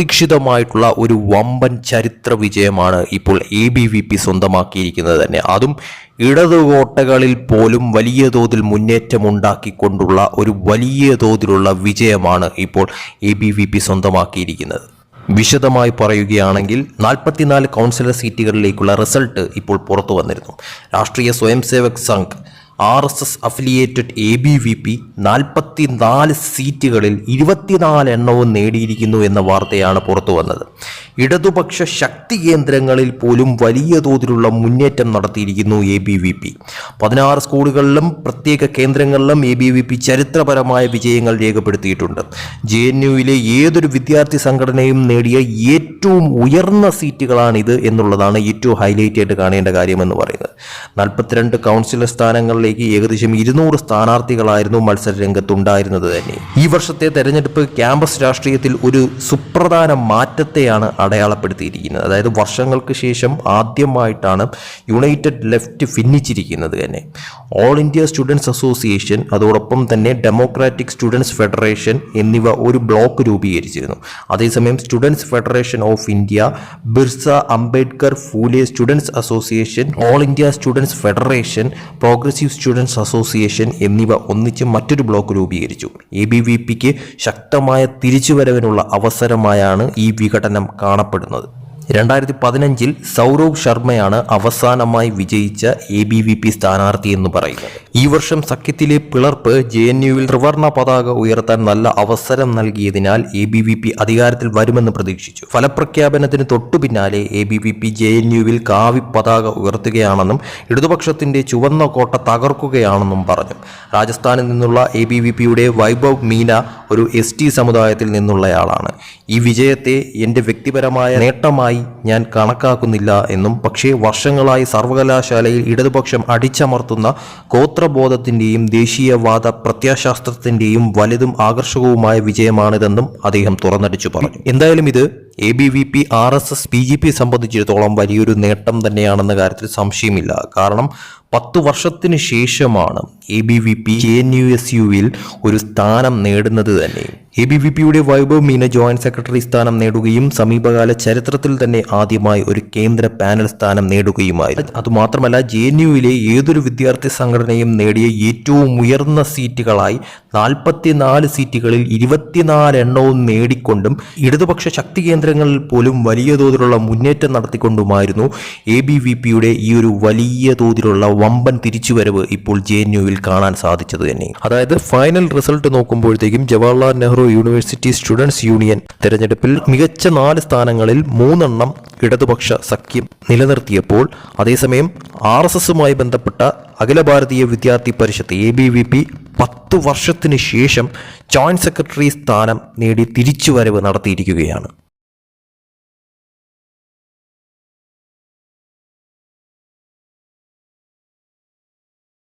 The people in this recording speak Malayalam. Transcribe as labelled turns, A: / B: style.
A: അപ്രതീക്ഷിതമായിട്ടുള്ള ഒരു വമ്പൻ ചരിത്ര വിജയമാണ് ഇപ്പോൾ എ ബി വി പി സ്വന്തമാക്കിയിരിക്കുന്നത് തന്നെ. അതും ഇടതുകോട്ടകളിൽ പോലും വലിയ തോതിൽ മുന്നേറ്റമുണ്ടാക്കിക്കൊണ്ടുള്ള ഒരു വലിയ തോതിലുള്ള വിജയമാണ് ഇപ്പോൾ എ ബി വി പി സ്വന്തമാക്കിയിരിക്കുന്നത്. വിശദമായി പറയുകയാണെങ്കിൽ നാൽപ്പത്തിനാല് കൗൺസിലർ സീറ്റുകളിലേക്കുള്ള റിസൾട്ട് ഇപ്പോൾ പുറത്തു വന്നിരുന്നു. Rashtriya Swayamsevak Sangh R S S affiliated A B V P നാൽപ്പത്തി നാല് സീറ്റുകളിൽ ഇരുപത്തിനാല് എണ്ണവും നേടിയിരിക്കുന്നു എന്ന വാർത്തയാണ് പുറത്തു വന്നത്. ഇടതുപക്ഷ ശക്തി കേന്ദ്രങ്ങളിൽ പോലും വലിയ തോതിലുള്ള മുന്നേറ്റം നടത്തിയിരിക്കുന്നു എ ബി വി പി പതിനാറ് സ്കൂളുകളിലും പ്രത്യേക കേന്ദ്രങ്ങളിലും എ ബി വി പി ചരിത്രപരമായ വിജയങ്ങൾ രേഖപ്പെടുത്തിയിട്ടുണ്ട്. ജെ എൻ യുവിലെ ഏതൊരു വിദ്യാർത്ഥി സംഘടനയും നേടിയ ഏറ്റവും ഉയർന്ന സീറ്റുകളാണിത് എന്നുള്ളതാണ് ഏറ്റവും ഹൈലൈറ്റ് ആയിട്ട് കാണേണ്ട കാര്യമെന്ന് പറയുന്നത്. നാൽപ്പത്തിരണ്ട് കൗൺസിലർ സ്ഥാനങ്ങളിലേക്ക് ഏകദേശം ഇരുന്നൂറ് സ്ഥാനാർത്ഥികളായിരുന്നു മത്സര രംഗത്തുണ്ടായിരുന്നത് തന്നെ. ഈ വർഷത്തെ തെരഞ്ഞെടുപ്പ് ക്യാമ്പസ് രാഷ്ട്രീയത്തിൽ ഒരു സുപ്രധാന മാറ്റത്തെയാണ് അടയാളപ്പെടുത്തിയിരിക്കുന്നത്. അതായത് വർഷങ്ങൾക്ക് ശേഷം ആദ്യമായിട്ടാണ് യുണൈറ്റഡ് ലെഫ്റ്റ് ഭിന്നിച്ചിരിക്കുന്നത് തന്നെ. ഓൾ ഇന്ത്യ സ്റ്റുഡൻസ് അസോസിയേഷൻ അതോടൊപ്പം തന്നെ ഡെമോക്രാറ്റിക് സ്റ്റുഡൻസ് ഫെഡറേഷൻ എന്നിവ ഒരു ബ്ലോക്ക് രൂപീകരിച്ചിരുന്നു. അതേസമയം students federation of India Birsa Ambedkar Phule students association all India students federation progressive students association എന്നിവ ഒന്നിച്ച് മറ്റൊരു ബ്ലോക്ക് രൂപീകരിച്ചു. എ ബി വി പിക്ക് ശക്തമായ തിരിച്ചുവരവിനുള്ള അവസരമായാണ് ഈ വിഘടനം കാണപ്പെടുന്നത്. രണ്ടായിരത്തി പതിനഞ്ചിൽ സൗരവ് ശർമ്മയാണ് അവസാനമായി വിജയിച്ച എ ബി വി പി സ്ഥാനാർത്ഥി എന്ന് പറയുന്നത്. ഈ വർഷം സഖ്യത്തിലെ പിളർപ്പ് ജെ എൻ യുവിൽ ത്രിവർണ പതാക ഉയർത്താൻ നല്ല അവസരം നൽകിയതിനാൽ എ ബി വി പി അധികാരത്തിൽ വരുമെന്ന് പ്രതീക്ഷിച്ചു. ഫലപ്രഖ്യാപനത്തിന് തൊട്ടു പിന്നാലെ A B V P J N യുവിൽ കാവി പതാക ഉയർത്തുകയാണെന്നും ഇടതുപക്ഷത്തിന്റെ ചുവന്ന കോട്ട തകർക്കുകയാണെന്നും പറഞ്ഞു. രാജസ്ഥാനിൽ നിന്നുള്ള എ ബി വി പിയുടെ വൈഭവ് മീന ഒരു എസ് ടി സമുദായത്തിൽ നിന്നുള്ളയാളാണ്. ഈ വിജയത്തെ എന്റെ വ്യക്തിപരമായ നേട്ടമായി ഞാൻ കണക്കാക്കുന്നില്ല എന്നും പക്ഷേ വർഷങ്ങളായി സർവകലാശാലയിൽ ഇടതുപക്ഷം അടിച്ചമർത്തുന്ന ഗോത്രബോധത്തിന്റെയും ദേശീയവാദ പ്രത്യാശാസ്ത്രത്തിന്റെയും വലുതും ആകർഷകവുമായ വിജയമാണിതെന്നും അദ്ദേഹം തുറന്നടിച്ചു പറഞ്ഞു. എന്തായാലും ഇത് A B V P R S S B J P സംബന്ധിച്ചിടത്തോളം വലിയൊരു നേട്ടം തന്നെയാണെന്ന കാര്യത്തിൽ സംശയമില്ല. കാരണം പത്ത് വർഷത്തിന് ശേഷമാണ് A B V P N U S യുവിൽ ഒരു സ്ഥാനം നേടുന്നത് തന്നെ. എ ബി വി പിയുടെ വൈഭവ് മീന ജോയിന്റ് സെക്രട്ടറി സ്ഥാനം നേടുകയും സമീപകാല ചരിത്രത്തിൽ തന്നെ ആദ്യമായി ഒരു കേന്ദ്ര പാനൽ സ്ഥാനം നേടുകയുമായി അതുമാത്രമല്ല ജെ എൻ യുവിലെ ഏതൊരു വിദ്യാർത്ഥി സംഘടനയും നേടിയ ഏറ്റവും ഉയർന്ന സീറ്റുകളായി നാൽപ്പത്തിനാല് സീറ്റുകളിൽ ഇരുപത്തിനാല് എണ്ണവും നേടിക്കൊണ്ടും ഇടതുപക്ഷ ശക്തി കേന്ദ്രങ്ങളിൽ പോലും വലിയ തോതിലുള്ള മുന്നേറ്റം നടത്തിക്കൊണ്ടുമായിരുന്നു എ ബി വി പിയുടെ ഈ ഒരു വലിയ തോതിലുള്ള വമ്പൻ തിരിച്ചുവരവ് ഇപ്പോൾ ജെ എൻ യുവിൽ കാണാൻ സാധിച്ചത് തന്നെ. അതായത് ഫൈനൽ റിസൾട്ട് നോക്കുമ്പോഴത്തേക്കും Jawaharlal Nehru university students union തെരഞ്ഞെടുപ്പിൽ മികച്ച നാല് സ്ഥാനങ്ങളിൽ മൂന്നെണ്ണം ഇടതുപക്ഷ സഖ്യം നിലനിർത്തിയപ്പോൾ അതേസമയം ആർ എസ് എസുമായി ബന്ധപ്പെട്ട Akhil Bharatiya Vidyarthi Parishad A B V P പത്ത് വർഷത്തിന് ശേഷം ജോയിന്റ് സെക്രട്ടറി സ്ഥാനം നേടി തിരിച്ചുവരവ് നടത്തിയിരിക്കുകയാണ്.